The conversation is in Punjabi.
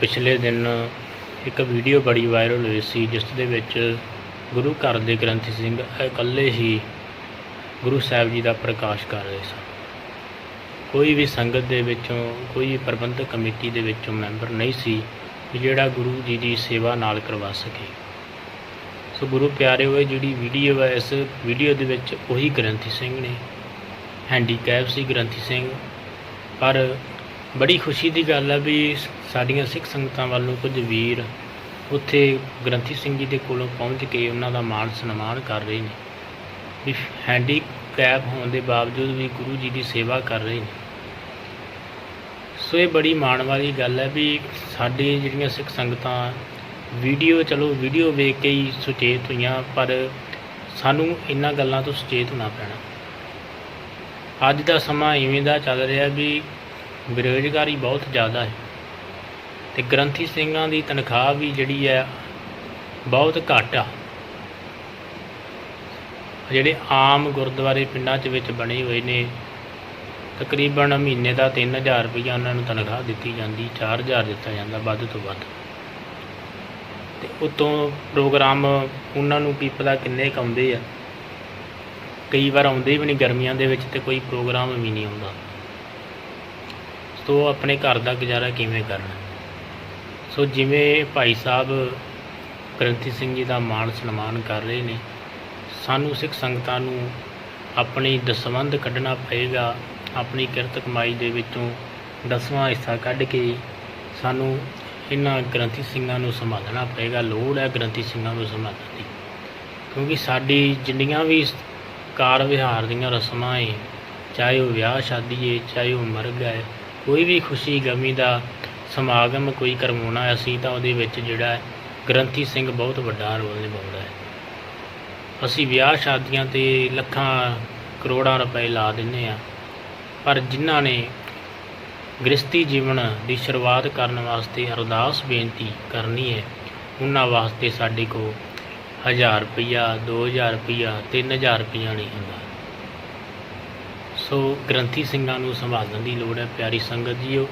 ਪਿਛਲੇ ਦਿਨ ਇੱਕ ਵੀਡੀਓ ਬੜੀ ਵਾਇਰਲ ਹੋਈ ਸੀ, ਜਿਸ ਦੇ ਵਿੱਚ ਗੁਰੂ ਘਰ ਦੇ ਗ੍ਰੰਥੀ ਸਿੰਘ ਇਕੱਲੇ ਹੀ ਗੁਰੂ ਸਾਹਿਬ ਜੀ ਦਾ ਪ੍ਰਕਾਸ਼ ਕਰ ਰਹੇ ਸਨ। ਕੋਈ ਵੀ ਸੰਗਤ ਦੇ ਵਿੱਚੋਂ, ਕੋਈ ਪ੍ਰਬੰਧਕ ਕਮੇਟੀ ਦੇ ਵਿੱਚੋਂ ਮੈਂਬਰ ਨਹੀਂ ਸੀ ਜਿਹੜਾ ਗੁਰੂ ਜੀ ਦੀ ਸੇਵਾ ਨਾਲ ਕਰਵਾ ਸਕੇ। ਸੋ ਗੁਰੂ ਪਿਆਰੇ ਹੋਏ, ਜਿਹੜੀ ਵੀਡੀਓ ਹੈ, ਇਸ ਵੀਡੀਓ ਦੇ ਵਿੱਚ ਉਹੀ ਗ੍ਰੰਥੀ ਸਿੰਘ ਨੇ, ਹੈਂਡੀਕੈਪ ਸੀ ਗ੍ਰੰਥੀ ਸਿੰਘ, ਪਰ ਬੜੀ ਖੁਸ਼ੀ ਦੀ ਗੱਲ ਹੈ ਵੀ ਸਾਡੀਆਂ ਸਿੱਖ ਸੰਗਤਾਂ ਵੱਲੋਂ ਕੁਝ ਵੀਰ ਉੱਥੇ ਗ੍ਰੰਥੀ ਸਿੰਘ ਜੀ ਦੇ ਕੋਲੋਂ ਪਹੁੰਚ ਕੇ ਉਹਨਾਂ ਦਾ ਮਾਣ ਸਨਮਾਨ ਕਰ ਰਹੇ ਨੇ। ਵੀ ਹੈਂਡੀਕੈਪ ਹੋਣ ਦੇ ਬਾਵਜੂਦ ਵੀ ਗੁਰੂ ਜੀ ਦੀ ਸੇਵਾ ਕਰ ਰਹੇ ਨੇ। ਸੋ ਇਹ ਬੜੀ ਮਾਣ ਵਾਲੀ ਗੱਲ ਹੈ ਵੀ ਸਾਡੇ ਜਿਹੜੀਆਂ ਸਿੱਖ ਸੰਗਤਾਂ ਵੀਡੀਓ, ਚਲੋ ਵੀਡੀਓ ਵੇਖ ਕੇ ਹੀ ਸੁਚੇਤ ਹੋਈਆਂ, ਪਰ ਸਾਨੂੰ ਇਹਨਾਂ ਗੱਲਾਂ ਤੋਂ ਸੁਚੇਤ ਹੋਣਾ ਪੈਣਾ। ਅੱਜ ਦਾ ਸਮਾਂ ਇਵੇਂ ਦਾ ਚੱਲ ਰਿਹਾ ਵੀ ਬੇਰੁਜ਼ਗਾਰੀ ਬਹੁਤ ਜ਼ਿਆਦਾ ਹੈ। ਤੇ ਗ੍ਰੰਥੀ ਸਿੰਘਾਂ ਦੀ ਤਨਖਾਹ ਵੀ ਜਿਹੜੀ ਹੈ, ਬਹੁਤ ਘੱਟ ਆ। ਜਿਹੜੇ ਆਮ ਗੁਰਦੁਆਰੇ ਪਿੰਡਾਂ 'ਚ ਵਿੱਚ ਬਣੇ ਹੋਏ ਨੇ, ਤਕਰੀਬਨ ਮਹੀਨੇ ਦਾ 3000 ਰੁਪਈਆ ਉਹਨਾਂ ਨੂੰ ਤਨਖਾਹ ਦਿੱਤੀ ਜਾਂਦੀ 4000 ਦਿੱਤਾ ਜਾਂਦਾ ਵੱਧ ਤੋਂ ਵੱਧ। ਤੇ ਉਤੋਂ ਪ੍ਰੋਗਰਾਮ ਉਹਨਾਂ ਨੂੰ ਕੀ ਪਤਾ ਕਿੰਨੇ ਕੁ ਆਉਂਦੇ ਆ। ਕਈ ਵਾਰ ਆਉਂਦੇ ਵੀ ਨਹੀਂ ਗਰਮੀਆਂ ਦੇ ਵਿੱਚ ਤੇ ਕੋਈ ਪ੍ਰੋਗਰਾਮ ਵੀ ਨਹੀਂ ਆਉਂਦਾ ਸੋ ਆਪਣੇ ਘਰ ਦਾ ਗੁਜ਼ਾਰਾ ਕਿਵੇਂ ਕਰਨਾ? ਸੋ ਜਿਵੇਂ ਭਾਈ ਸਾਹਿਬ ਗ੍ਰੰਥੀ ਸਿੰਘ ਜੀ ਦਾ ਮਾਣ ਸਨਮਾਨ ਕਰ ਰਹੇ ਨੇ, ਸਾਨੂੰ ਸਿੱਖ ਸੰਗਤਾਂ ਨੂੰ ਆਪਣੀ ਦਸਵੰਧ ਕੱਢਣਾ ਪਏਗਾ, ਆਪਣੀ ਕਿਰਤ ਕਮਾਈ ਦੇ ਵਿੱਚੋਂ ਦਸਵਾਂ ਹਿੱਸਾ ਕੱਢ ਕੇ ਸਾਨੂੰ ਇਹਨਾਂ ਗ੍ਰੰਥੀ ਸਿੰਘਾਂ ਨੂੰ ਸੰਭਾਲਣਾ ਪਏਗਾ, ਲੋੜ ਹੈ ਗ੍ਰੰਥੀ ਸਿੰਘਾਂ ਨੂੰ ਸੰਭਾਲਣ ਦੀ। ਕਿਉਂਕਿ ਸਾਡੀ ਜਿੰਨੀਆਂ ਵੀ ਕਾਰ ਵਿਹਾਰ ਦੀਆਂ ਰਸਮਾਂ ਏ, ਚਾਹੇ ਉਹ ਵਿਆਹ ਸ਼ਾਦੀ ਏ, ਚਾਹੇ ਉਹ ਮਰਗ ਹੈ ਕੋਈ ਵੀ ਖੁਸ਼ੀ ਗਮੀ ਦਾ ਸਮਾਗਮ, ਕੋਈ ਕਰਵਾਉਣਾ ਅਸੀਂ ਤਾਂ ਉਹਦੇ ਵਿੱਚ ਜਿਹੜਾ ਗ੍ਰੰਥੀ ਸਿੰਘ ਬਹੁਤ ਵੱਡਾ ਰੋਲ ਨਿਭਾਉਂਦਾ ਹੈ। ਅਸੀਂ ਵਿਆਹ ਸ਼ਾਦੀਆਂ ਤੇ ਲੱਖਾਂ, ਕਰੋੜਾਂ ਰੁਪਏ ਲਾ ਦਿੰਨੇ ਆ ਪਰ ਜਿਨ੍ਹਾਂ ਨੇ ਗ੍ਰਸਤੀ ਜੀਵਨ ਦੀ ਸ਼ੁਰੂਆਤ ਕਰਨ ਵਾਸਤੇ ਅਰਦਾਸ ਬੇਨਤੀ ਕਰਨੀ ਹੈ, ਉਹਨਾਂ ਵਾਸਤੇ ਸਾਡੇ ਕੋਲ 1000 ਰੁਪਈਆ 2000 ਰੁਪਈਆ 3000 ਰੁਪਈਆ ਨਹੀਂ ਹੁੰਦਾ। ਸੋ ਗ੍ਰੰਥੀ ਸਿੰਘਾਂ ਨੂੰ ਸੰਭਾਲਣ ਦੀ ਲੋੜ ਹੈ। ਪਿਆਰੀ ਸੰਗਤ ਜੀਓ